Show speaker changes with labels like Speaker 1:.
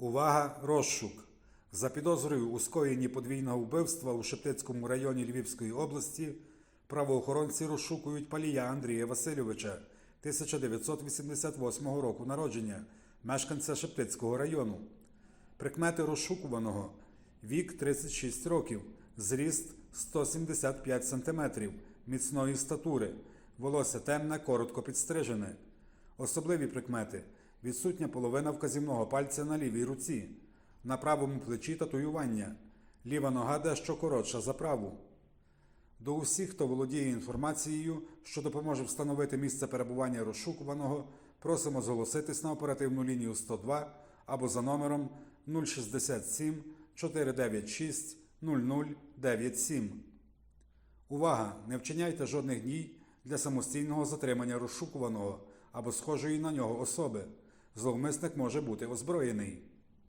Speaker 1: Увага! Розшук! За підозрою у скоєнні подвійного вбивства у Шептицькому районі Львівської області правоохоронці розшукують палія Андрія Васильовича 1988 року народження, мешканця Шептицького району. Прикмети розшукуваного вік 36 років, зріст 175 см, міцної статури, волосся темне, коротко підстрижене. Особливі прикмети відсутня половина вказівного пальця на лівій руці, на правому плечі татуювання, ліва нога дещо коротша за праву. До усіх, хто володіє інформацією, що допоможе встановити місце перебування розшукуваного, просимо зголоситись на оперативну лінію 102 або за номером 067 496 0097. Увага! Не вчиняйте жодних дій для самостійного затримання розшукуваного або схожої на нього особи. Зловмисник може бути озброєний.